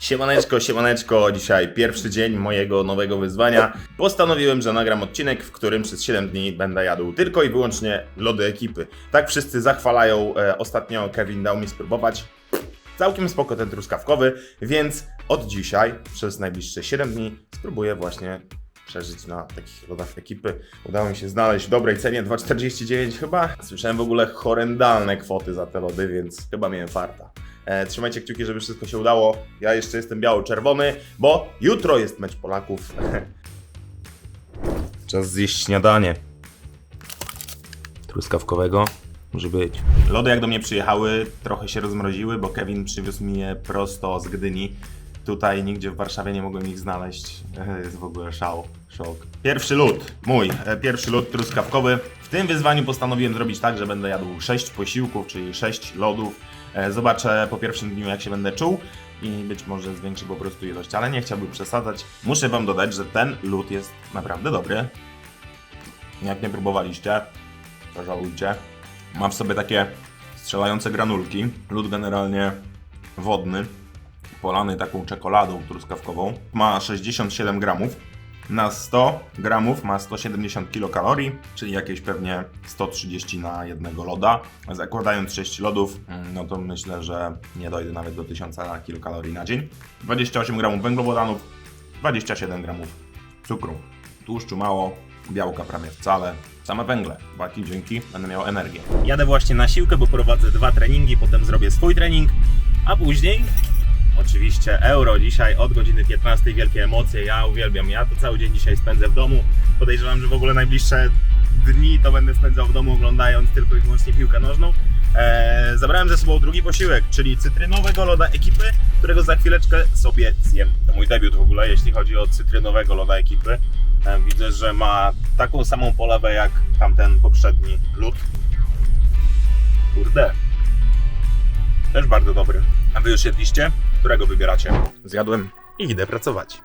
Siemaneczko, siemaneczko, dzisiaj pierwszy dzień mojego nowego wyzwania. Postanowiłem, że nagram odcinek, w którym przez 7 dni będę jadł tylko i wyłącznie lody ekipy. Tak wszyscy zachwalają, e, ostatnio Kevin dał mi spróbować. Całkiem spoko ten truskawkowy, więc od dzisiaj przez najbliższe 7 dni spróbuję właśnie przeżyć na takich lodach ekipy. Udało mi się znaleźć w dobrej cenie, 2,49 chyba. Słyszałem w ogóle horrendalne kwoty za te lody, więc chyba miałem farta. E, trzymajcie kciuki, żeby wszystko się udało. Ja jeszcze jestem biało-czerwony, bo jutro jest mecz Polaków. Czas zjeść śniadanie. Truskawkowego może być. Lody jak do mnie przyjechały, trochę się rozmroziły, bo Kevin przywiózł mi je prosto z Gdyni. Tutaj nigdzie w Warszawie nie mogłem ich znaleźć. Jest w ogóle szał, szok. Pierwszy lód, mój, e, pierwszy lód truskawkowy. W tym wyzwaniu postanowiłem zrobić tak, że będę jadł 6 posiłków, czyli 6 lodów. E, Zobaczę po pierwszym dniu, jak się będę czuł i być może zwiększy po prostu ilość, ale nie chciałbym przesadzać. Muszę Wam dodać, że ten lód jest naprawdę dobry. Jak nie próbowaliście, to żałujcie. Ma w sobie takie strzelające granulki. Lód generalnie wodny, polany taką czekoladą truskawkową. Ma 67 gramów. Na 100 gramów ma 170 kilokalorii, czyli jakieś pewnie 130 na jednego loda. Zakładając 6 lodów, mm, no to myślę, że nie dojdę nawet do 1000 kilokalorii na dzień. 28 gramów węglowodanów, 27 gramów cukru. Tłuszczu mało, białka prawie wcale. Same węgle, baki dzięki, będę miał energię. Jadę właśnie na siłkę, bo prowadzę dwa treningi, potem zrobię swój trening, a później Oczywiście euro dzisiaj od godziny 15 wielkie emocje. Ja uwielbiam. Ja to cały dzień dzisiaj spędzę w domu. Podejrzewam, że w ogóle najbliższe dni to będę spędzał w domu oglądając tylko i wyłącznie piłkę nożną. Eee, zabrałem ze sobą drugi posiłek, czyli cytrynowego loda ekipy, którego za chwileczkę sobie zjem. To mój debiut w ogóle, jeśli chodzi o cytrynowego loda ekipy. Eee, widzę, że ma taką samą polewę jak tamten poprzedni lód. Kurde, też bardzo dobry. A wy już jedliście? Którego wybieracie? Zjadłem i idę pracować.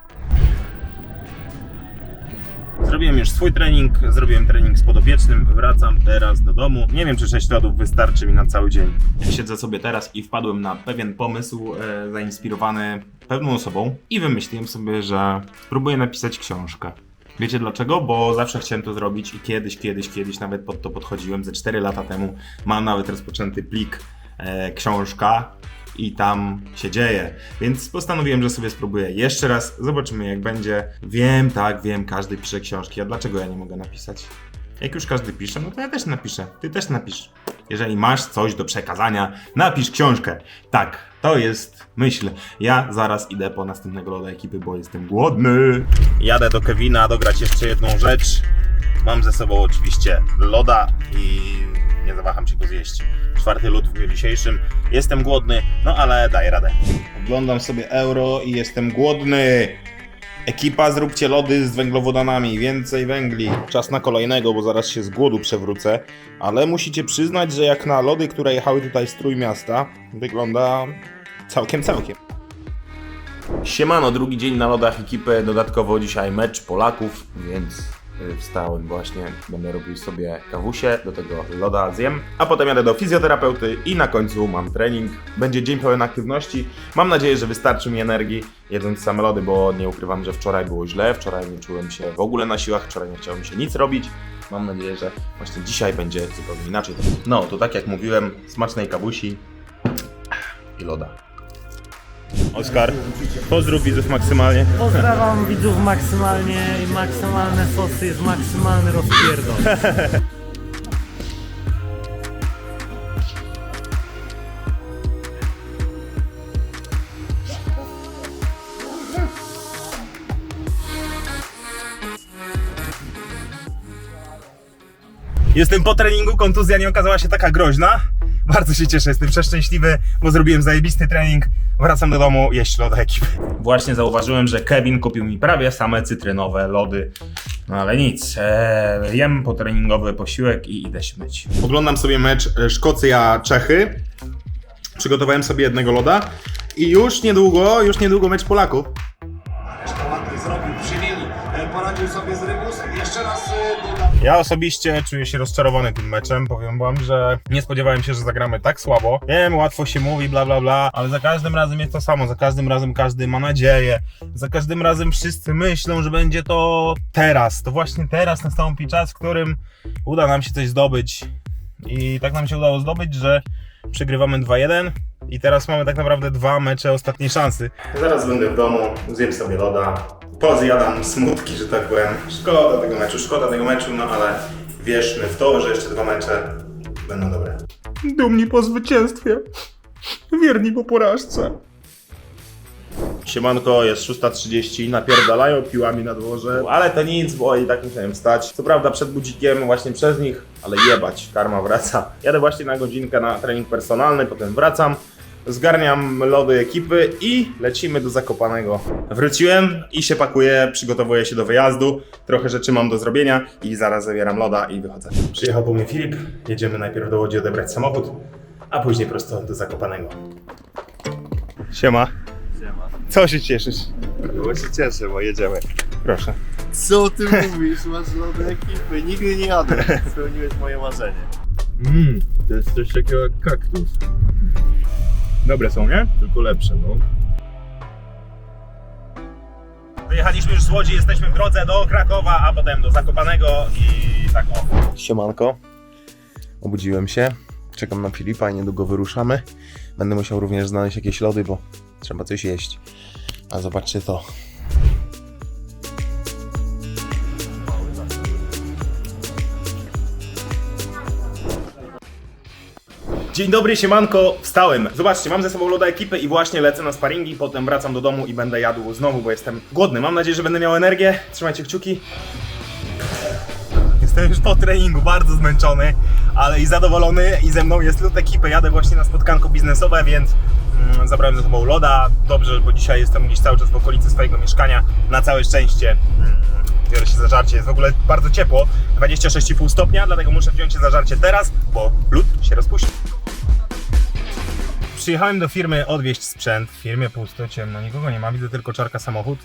Zrobiłem już swój trening, zrobiłem trening z podopiecznym, wracam teraz do domu. Nie wiem, czy 6 lodów wystarczy mi na cały dzień. Siedzę sobie teraz i wpadłem na pewien pomysł e, zainspirowany pewną osobą i wymyśliłem sobie, że spróbuję napisać książkę. Wiecie dlaczego? Bo zawsze chciałem to zrobić i kiedyś, kiedyś, kiedyś nawet pod to podchodziłem. Ze 4 lata temu mam nawet rozpoczęty plik e, książka i tam się dzieje. Więc postanowiłem, że sobie spróbuję jeszcze raz. Zobaczymy jak będzie. Wiem, tak, wiem, każdy pisze książki, a dlaczego ja nie mogę napisać? Jak już każdy pisze, no to ja też napiszę. Ty też napisz. Jeżeli masz coś do przekazania, napisz książkę. Tak, to jest myśl. Ja zaraz idę po następnego loda ekipy, bo jestem głodny. Jadę do Kevina dograć jeszcze jedną rzecz. Mam ze sobą oczywiście loda i nie zawaham się go zjeść. Czwarty lód w dniu dzisiejszym. Jestem głodny, no ale daję radę. Oglądam sobie euro i jestem głodny. Ekipa, zróbcie lody z węglowodanami, więcej węgli. Czas na kolejnego, bo zaraz się z głodu przewrócę. Ale musicie przyznać, że jak na lody, które jechały tutaj z Trójmiasta, wygląda całkiem, całkiem. Siemano, drugi dzień na lodach ekipy, dodatkowo dzisiaj mecz Polaków, więc wstałem właśnie, będę robił sobie kawusie, do tego loda zjem, a potem jadę do fizjoterapeuty i na końcu mam trening. Będzie dzień pełen aktywności, mam nadzieję, że wystarczy mi energii jedząc same lody, bo nie ukrywam, że wczoraj było źle, wczoraj nie czułem się w ogóle na siłach, wczoraj nie chciałem się nic robić. Mam nadzieję, że właśnie dzisiaj będzie zupełnie inaczej. No, to tak jak mówiłem, smacznej kawusi i loda. Oskar, pozdrów widzów maksymalnie. Pozdrawiam widzów maksymalnie i maksymalne sosy jest maksymalny rozpierdol. Jestem po treningu, kontuzja nie okazała się taka groźna. Bardzo się cieszę, jestem przeszczęśliwy, bo zrobiłem zajebisty trening. Wracam do domu jeść lody ekipy. Właśnie zauważyłem, że Kevin kupił mi prawie same cytrynowe lody. No ale nic, eee, jem potreningowy posiłek i idę się myć. Oglądam sobie mecz e, Szkocja-Czechy. Przygotowałem sobie jednego loda i już niedługo, już niedługo mecz Polaków. Poradził sobie z Rybus. Jeszcze raz e, dodam. Ja osobiście czuję się rozczarowany tym meczem. Powiem wam, że nie spodziewałem się, że zagramy tak słabo. Wiem, łatwo się mówi, bla bla bla, ale za każdym razem jest to samo. Za każdym razem każdy ma nadzieję. Za każdym razem wszyscy myślą, że będzie to teraz. To właśnie teraz nastąpi czas, w którym uda nam się coś zdobyć. I tak nam się udało zdobyć, że przegrywamy 2-1 i teraz mamy tak naprawdę dwa mecze ostatniej szansy. Zaraz będę w domu, zjem sobie loda, pozjadam smutki, że tak powiem. Szkoda tego meczu, szkoda tego meczu, no ale wierzmy w to, że jeszcze dwa mecze będą dobre. Dumni po zwycięstwie, wierni po porażce. Siemanko, jest 6.30, napierdalają piłami na dworze, ale to nic, bo i tak musiałem wstać. Co prawda przed budzikiem, właśnie przez nich, ale jebać, karma wraca. Jadę właśnie na godzinkę na trening personalny, potem wracam, zgarniam lody ekipy i lecimy do Zakopanego. Wróciłem i się pakuję, przygotowuję się do wyjazdu, trochę rzeczy mam do zrobienia i zaraz zabieram loda i wychodzę. Przyjechał po mnie Filip, jedziemy najpierw do Łodzi odebrać samochód, a później prosto do Zakopanego. Siema. Siema. Co się cieszysz? Bo się cieszę, bo jedziemy. Proszę. Co ty mówisz? Masz lody ekipy, nigdy nie jadę. Spełniłeś moje marzenie. Mmm, to jest coś takiego jak kaktus. Dobre są, nie? Tylko lepsze, no. Wyjechaliśmy już z Łodzi, jesteśmy w drodze do Krakowa, a potem do Zakopanego i tak o. Siemanko. Obudziłem się. Czekam na Filipa i niedługo wyruszamy. Będę musiał również znaleźć jakieś lody, bo trzeba coś jeść. A zobaczcie to. Dzień dobry, siemanko, wstałem. Zobaczcie, mam ze sobą loda ekipy i właśnie lecę na sparingi, potem wracam do domu i będę jadł znowu, bo jestem głodny. Mam nadzieję, że będę miał energię. Trzymajcie kciuki. Jestem już po treningu, bardzo zmęczony, ale i zadowolony i ze mną jest lód ekipy. Jadę właśnie na spotkanko biznesowe, więc mm, zabrałem ze sobą loda. Dobrze, bo dzisiaj jestem gdzieś cały czas w okolicy swojego mieszkania. Na całe szczęście mm, biorę się za żarcie. Jest w ogóle bardzo ciepło, 26,5 stopnia, dlatego muszę wziąć się za żarcie teraz, bo lód się rozpuści. Przyjechałem do firmy odwieźć sprzęt. W firmie pusto, ciemno, nikogo nie ma, widzę tylko czarka samochód,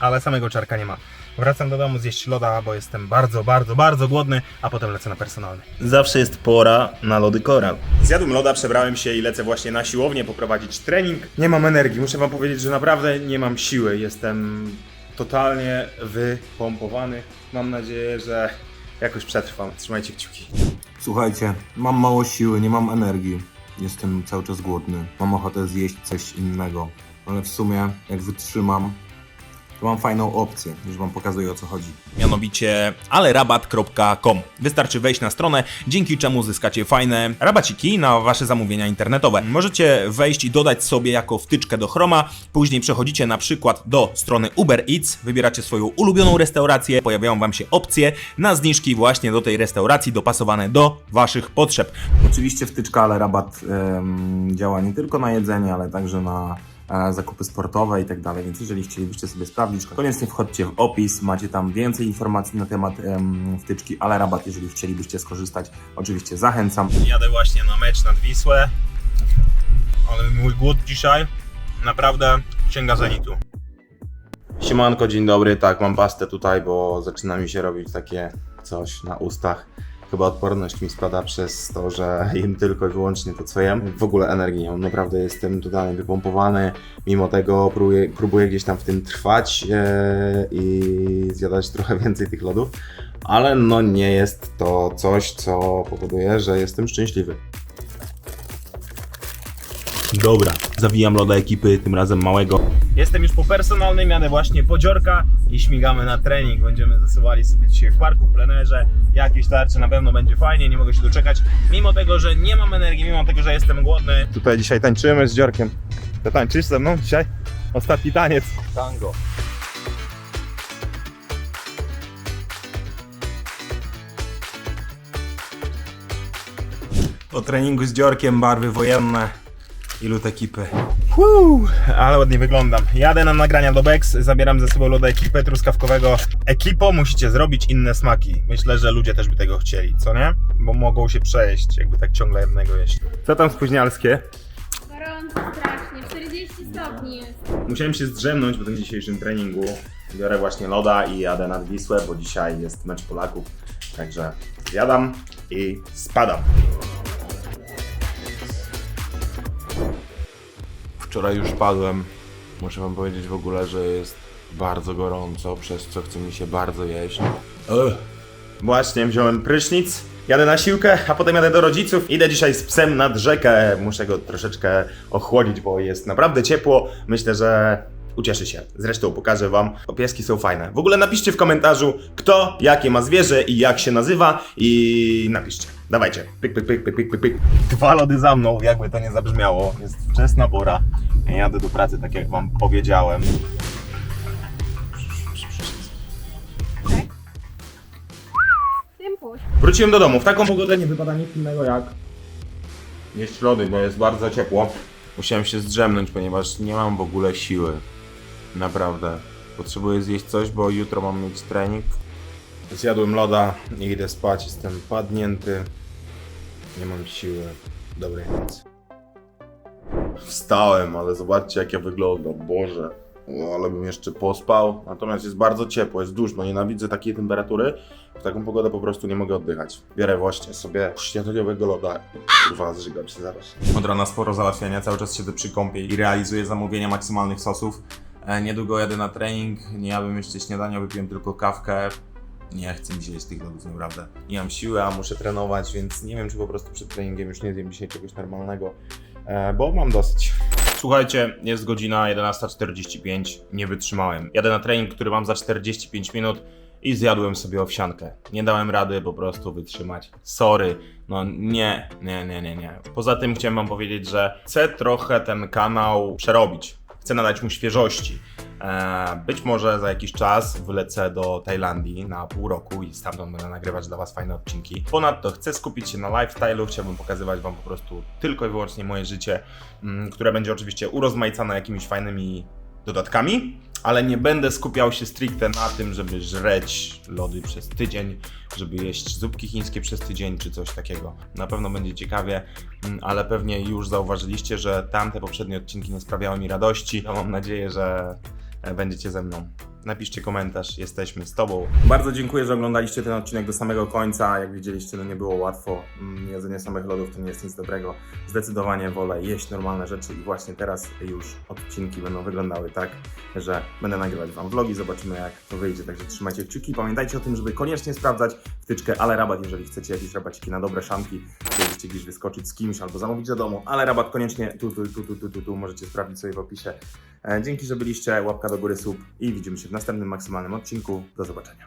ale samego czarka nie ma. Wracam do domu zjeść loda, bo jestem bardzo, bardzo, bardzo głodny, a potem lecę na personalny. Zawsze jest pora na lody koral. Zjadłem loda, przebrałem się i lecę właśnie na siłownię poprowadzić trening. Nie mam energii, muszę wam powiedzieć, że naprawdę nie mam siły. Jestem totalnie wypompowany. Mam nadzieję, że jakoś przetrwam. Trzymajcie kciuki. Słuchajcie, mam mało siły, nie mam energii. Jestem cały czas głodny. Mam ochotę zjeść coś innego. Ale w sumie, jak wytrzymam, to mam fajną opcję. Już wam pokazuję o co chodzi. mianowicie alerabat.com. Wystarczy wejść na stronę, dzięki czemu zyskacie fajne rabaciki na wasze zamówienia internetowe. Możecie wejść i dodać sobie jako wtyczkę do Chroma, później przechodzicie na przykład do strony Uber Eats, wybieracie swoją ulubioną restaurację, pojawiają wam się opcje na zniżki właśnie do tej restauracji dopasowane do waszych potrzeb. Oczywiście wtyczka, ale rabat em, działa nie tylko na jedzenie, ale także na zakupy sportowe i tak dalej. Więc jeżeli chcielibyście sobie sprawdzić, koniecznie wchodźcie w opis, macie tam więcej informacji na temat em, wtyczki, ale rabat, jeżeli chcielibyście skorzystać, oczywiście zachęcam. Jadę właśnie na mecz nad Wisłę, ale mój głód dzisiaj naprawdę sięga zenitu. Siemanko, dzień dobry. Tak, mam pastę tutaj, bo zaczyna mi się robić takie coś na ustach. Chyba odporność mi spada przez to, że jem tylko i wyłącznie to, co jem. W ogóle mam. Naprawdę jestem totalnie wypompowany. Mimo tego próbuję, próbuję gdzieś tam w tym trwać e, i zjadać trochę więcej tych lodów. Ale no nie jest to coś, co powoduje, że jestem szczęśliwy. Dobra, zawijam loda ekipy, tym razem małego. Jestem już po personalnym, jadę właśnie po dziorka i śmigamy na trening. Będziemy zasyłali sobie dzisiaj w parku, w plenerze. Jakieś tarcze na pewno będzie fajnie, nie mogę się doczekać. Mimo tego, że nie mam energii, mimo tego, że jestem głodny. Tutaj dzisiaj tańczymy z dziorkiem. Ty tańczysz ze mną dzisiaj? Ostatni taniec. Tango. Po treningu z dziorkiem, barwy wojenne i lód ekipy. Huu, ale ładnie wyglądam. Jadę na nagrania do Bex, zabieram ze sobą loda ekipy truskawkowego. Ekipo, musicie zrobić inne smaki. Myślę, że ludzie też by tego chcieli, co nie? Bo mogą się przejeść, jakby tak ciągle jednego jeść. Co tam spóźnialskie? Gorąco strasznie, 40 stopni jest. Musiałem się zdrzemnąć po tym dzisiejszym treningu. Biorę właśnie loda i jadę nad Wisłę, bo dzisiaj jest mecz Polaków. Także zjadam i spadam. Wczoraj już padłem. Muszę wam powiedzieć w ogóle, że jest bardzo gorąco, przez co chce mi się bardzo jeść. Ugh. Właśnie wziąłem prysznic, jadę na siłkę, a potem jadę do rodziców. Idę dzisiaj z psem nad rzekę. Muszę go troszeczkę ochłodzić, bo jest naprawdę ciepło. Myślę, że ucieszy się. Zresztą pokażę wam. Pieski są fajne. W ogóle napiszcie w komentarzu, kto, jakie ma zwierzę i jak się nazywa. I napiszcie. Dawajcie. Pyk, pyk, pyk, pyk, pyk, pyk, pyk. Dwa lody za mną, jakby to nie zabrzmiało. Jest wczesna pora. Ja Jadę do pracy, tak jak wam powiedziałem. Puść. Wróciłem do domu. W taką pogodę nie wypada nic innego jak jeść lody, bo jest bardzo ciepło. Musiałem się zdrzemnąć, ponieważ nie mam w ogóle siły. Naprawdę. Potrzebuję zjeść coś, bo jutro mam mieć trening. Zjadłem loda i idę spać. Jestem padnięty. Nie mam siły dobrej nocy. Wstałem, ale zobaczcie jak ja wyglądam. Boże. O, ale bym jeszcze pospał. Natomiast jest bardzo ciepło, jest duszno. Nienawidzę takiej temperatury. W taką pogodę po prostu nie mogę oddychać. Biorę właśnie sobie śniadaniowego loda. Kurwa, zżygam się zaraz. Od rana sporo załatwiania, cały czas siedzę przy kąpie i realizuję zamówienia maksymalnych sosów. E, niedługo jadę na trening, nie jadłem jeszcze śniadania, wypiłem tylko kawkę. Nie chcę mi się tych lodów, naprawdę. nie mam siły, a muszę trenować, więc nie wiem, czy po prostu przed treningiem już nie zjem dzisiaj czegoś normalnego, e, bo mam dosyć. Słuchajcie, jest godzina 11.45, nie wytrzymałem. Jadę na trening, który mam za 45 minut i zjadłem sobie owsiankę. Nie dałem rady po prostu wytrzymać. Sorry, no nie, nie, nie, nie, nie. Poza tym chciałem wam powiedzieć, że chcę trochę ten kanał przerobić. Chcę nadać mu świeżości. E, Być może za jakiś czas wylecę do Tajlandii na pół roku i stamtąd będę nagrywać dla Was fajne odcinki. Ponadto chcę skupić się na lifestyle'u, chciałbym pokazywać Wam po prostu tylko i wyłącznie moje życie, mm, które będzie oczywiście urozmaicane jakimiś fajnymi dodatkami, ale nie będę skupiał się stricte na tym, żeby żreć lody przez tydzień, żeby jeść zupki chińskie przez tydzień czy coś takiego. Na pewno będzie ciekawie, mm, ale pewnie już zauważyliście, że tamte poprzednie odcinki nie sprawiały mi radości. Ja mam nadzieję, że e, będziecie ze mną. Napiszcie komentarz, jesteśmy z Tobą. Bardzo dziękuję, że oglądaliście ten odcinek do samego końca. Jak widzieliście, no nie było łatwo. Mm, Jedzenie samych lodów to nie jest nic dobrego. Zdecydowanie wolę jeść normalne rzeczy i właśnie teraz już odcinki będą wyglądały tak, że będę nagrywać Wam vlogi, zobaczymy jak to wyjdzie. Także trzymajcie kciuki. Pamiętajcie o tym, żeby koniecznie sprawdzać wtyczkę Ale Rabat, jeżeli chcecie jakieś rabaciki na dobre szamki, chcieliście gdzieś wyskoczyć z kimś albo zamówić do domu. Ale Rabat koniecznie tu, tu, tu, tu, tu, tu, tu możecie sprawdzić sobie w opisie. E, Dzięki, że byliście. Łapka do góry, sub i widzimy się w następnym maksymalnym odcinku. Do zobaczenia.